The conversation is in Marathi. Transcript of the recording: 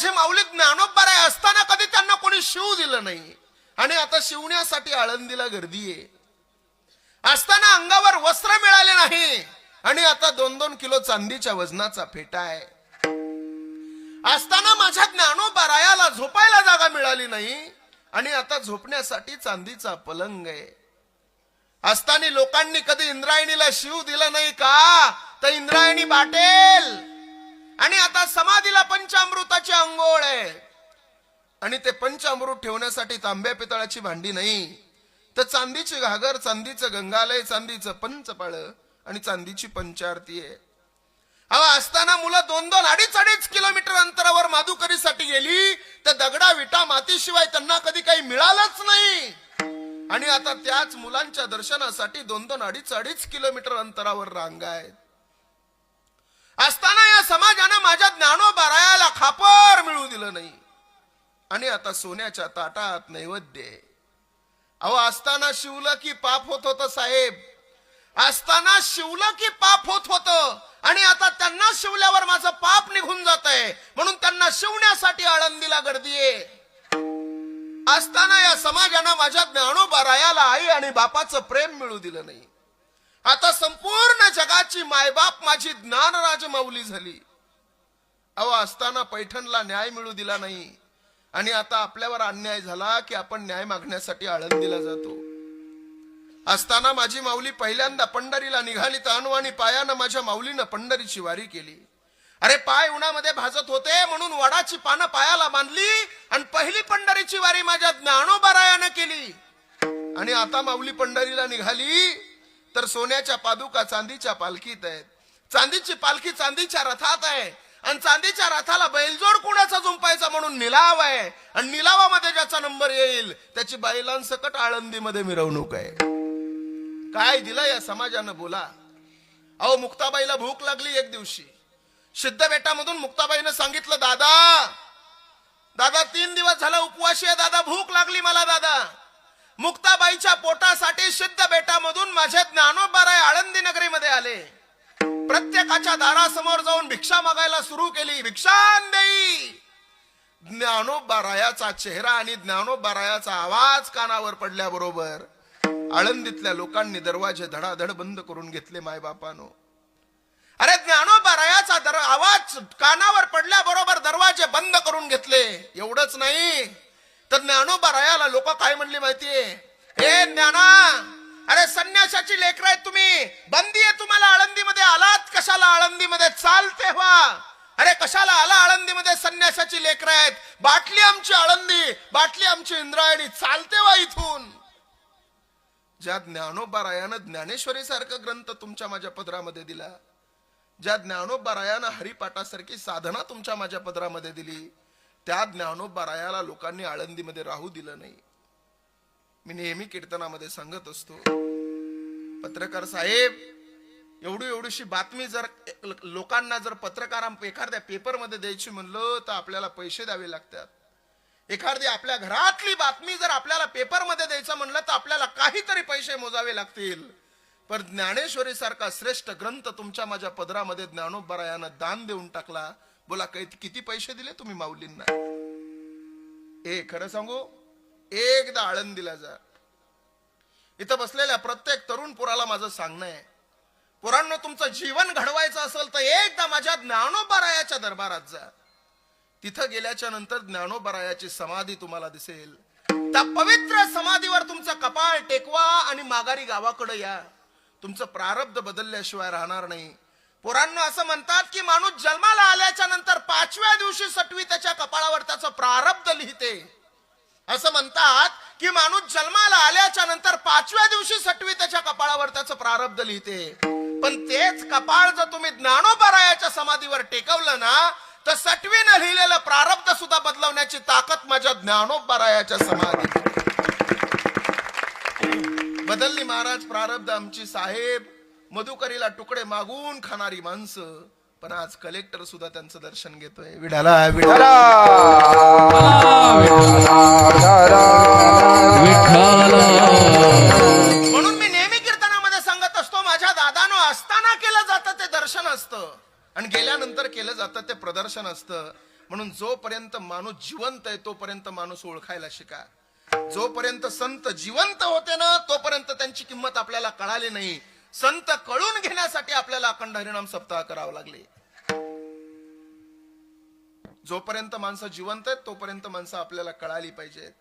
माझे माऊली ज्ञानोबाराय असताना कधी त्यांना कोणी शिव दिलं नाही? आणि आता शिवण्यासाठी आळंदीला गर्दी आहे. असताना अंगावर वस्त्र मिळाले नाही. आणि आता दोन दोन किलो चांदीच्या वजनाचा फेटा आहे. असताना माझ्या ज्ञानोबारायाला झोपायला जागा मिळाली नाही. आणि आता झोपण्यासाठी चांदीचा पलंग आहे. असताना लोकांनी कधी इंद्रायणीला शिव दिला नाही का? तर इंद्रायणी बाटेल. आणि आता समाधीला पंचामृत पंचामृताची अंघोळ आहे. आणि ते पंचामृत ठेवण्यासाठी तांब्या पितळाची भांडी नाही. तर चांदीची घागर चांदीचं गंगालय चांदीचं पंचपाळ आणि चांदीची पंचारती आहे. अहो असताना मुलं दोन दोन अडीच अडीच किलोमीटर अंतरावर माधुकरीसाठी गेली तर दगडा विटा मातीशिवाय त्यांना कधी काही मिळालंच नाही. आणि आता त्याच मुलांच्या दर्शनासाठी दोन दोन अडीच अडीच किलोमीटर अंतरावर रांगा आहेत. असताना या समाजानं माझ्या ज्ञानोबारायाला खापर मिळू दिलं नाही. आणि आता सोन्याच्या ताटात नैवेद्य अहो असताना शिवलं की पाप होत होतं साहेब. असताना शिवलं की पाप होत होतं. आणि आता त्यांना शिवल्यावर माझं पाप निघून जात आहे. म्हणून त्यांना शिवण्यासाठी आळंदीला गर्दी आहे. असताना या समाजानं माझ्या ज्ञानोबारायाला आई आणि बापाचं प्रेम मिळू दिलं नाही. आता संपूर्ण जगाची मायबाप माझी ज्ञानराज माऊली झाली. अहो असताना पैठणला न्याय मिळू दिला नाही. आणि आता आपल्यावर अन्याय झाला की आपण न्याय मागण्यासाठी आळंदीला जातो. असताना माझी माऊली पहिल्यांदा पंढरीला निघाली तानू आणि पायानं माझ्या माऊलीनं पंढरीची वारी केली. अरे पाय उन्हामध्ये भाजत होते म्हणून वडाची पानं पायाला बांधली आणि पहिली पंढरीची वारी माझ्या ज्ञानोबारायानं केली. आणि आता माऊली पंढरीला निघाली तर सोन्याच्या पादुका चांदीच्या पालखीत आहेत. चांदीची पालखी चांदीच्या रथात आहे. आणि चांदीच्या रथाला बैलजोड कुणाचा जुंपायचा म्हणून निलाव आहे. आणि निलावामध्ये ज्याचा नंबर येईल त्याची बैलांसकट आळंदीमध्ये मिरवणूक आहे. काय दिलं या समाजानं बोला. अहो मुक्ताबाईला भूक लागली एक दिवशी. सिद्ध बेटामधून मुक्ताबाईनं सांगितलं दादा दादा तीन दिवस झाला उपवाशी आहे दादा भूक लागली मला दादा. मुक्ता आईच्या पोटासाठी सिद्ध बेटामधून माझे ज्ञानोबाराय आळंदी नगरीमध्ये आले. प्रत्येकाच्या दारासमोर जाऊन भिक्षा मागायला सुरू केली. भिक्षान देई. ज्ञानोबारायाचा चेहरा आणि ज्ञानोबारायाचा आवाज कानावर पडल्याबरोबर आळंदीतल्या लोकांनी दरवाजे धडाधड बंद करून घेतले मायबापानो. अरे ज्ञानोबारायाचा दर आवाज कानावर पडल्याबरोबर दरवाजे बंद करून घेतले. एवढंच नाही. तर ज्ञानोबारायाला लोक काय म्हणले माहितीये? हे ज्ञाना अरे संन्यासाची लेकर आहेत तुम्ही. बंदी आहे तुम्हाला आळंदीमध्ये. आलात कशाला आळंदीमध्ये? चालते व्हा. अरे कशाला आला आळंदीमध्ये संन्यासाची लेकर आहेत? बाटली आमची आळंदी बाटली आमची इंद्रायणी. चालते वा इथून. ज्या ज्ञानोबारायानं ज्ञानेश्वरी सारखा ग्रंथ तुमच्या माझ्या पदरामध्ये दिला ज्या ज्ञानोबारायानं हरिपाठासारखी साधना तुमच्या माझ्या पदरामध्ये दिली त्या ज्ञानोबारायाला लोकांनी आळंदीमध्ये राहू दिलं नाही. मी नेहमी कीर्तनामध्ये सांगत असतो पत्रकार साहेब एवढी एवढीशी बातमी जर लोकांना जर पत्रकार एखाद्या पेपरमध्ये द्यायची म्हणलं तर आपल्याला पैसे द्यावे लागतात. एखादी आपल्या घरातली बातमी जर आपल्याला पेपरमध्ये द्यायचं म्हणलं तर आपल्याला काहीतरी पैसे मोजावे लागतील. पण ज्ञानेश्वरी सारखा श्रेष्ठ ग्रंथ तुमच्या माझ्या पदरामध्ये ज्ञानोबरायानं दान देऊन टाकला. बोला काही किती पैसे दिले तुम्ही माऊलींना? ए खरं सांगू? एकदा आळंदीला जा. इथं बसलेल्या प्रत्येक तरुण पुराला माझं सांगणं आहे. पुरांनो तुमचं जीवन घडवायचं असेल तर एकदा माझ्या ज्ञानोबरायाच्या दरबारात जा. तिथं गेल्याच्यानंतर ज्ञानोबरायाची समाधी तुम्हाला दिसेल. त्या पवित्र समाधीवर तुमचं कपाळ टेकवा आणि माघारी गावाकडे या. तुमचं प्रारब्ध बदलल्याशिवाय राहणार नाही. पोरांनो असं म्हणतात की माणूस जन्माला आल्याच्यानंतर पाचव्या दिवशी सटवी त्याच्या कपाळावर त्याचं प्रारब्ध लिहिते. असं म्हणतात की माणूस जन्माला आल्याच्यानंतर पाचव्या दिवशी सटवी त्याच्या कपाळावर त्याचं प्रारब्ध लिहिते. पण तेच कपाळ जर तुम्ही ज्ञानोपरायाच्या समाधीवर टेकवलं ना तर सटवीनं लिहिलेलं प्रारब्ध सुद्धा बदलवण्याची ताकद माझ्या ज्ञानोपरायाच्या समाधी बदलली महाराज प्रारब्ध आमची साहेब मधुकरीला तुकडे मागून खाणारी माणसं पण आज कलेक्टर सुद्धा त्यांचं दर्शन घेतोय. विडाला विडाला. म्हणून मी नेहमी कीर्तनामध्ये सांगत असतो माझ्या दादानो असताना केलं जातं ते दर्शन असतं. आणि गेल्यानंतर केलं जातं ते प्रदर्शन असतं. म्हणून जोपर्यंत माणूस जिवंत आहे तोपर्यंत माणूस ओळखायला शिका. जोपर्यंत संत जिवंत होते ना तोपर्यंत त्यांची किंमत आपल्याला कळाली नाही. संत कळून घेण्यासाठी आपल्याला अखंड हरिणाम सप्ताह करावं लागले. जोपर्यंत माणसं जिवंत आहेत तोपर्यंत माणसं आपल्याला कळाली पाहिजेत.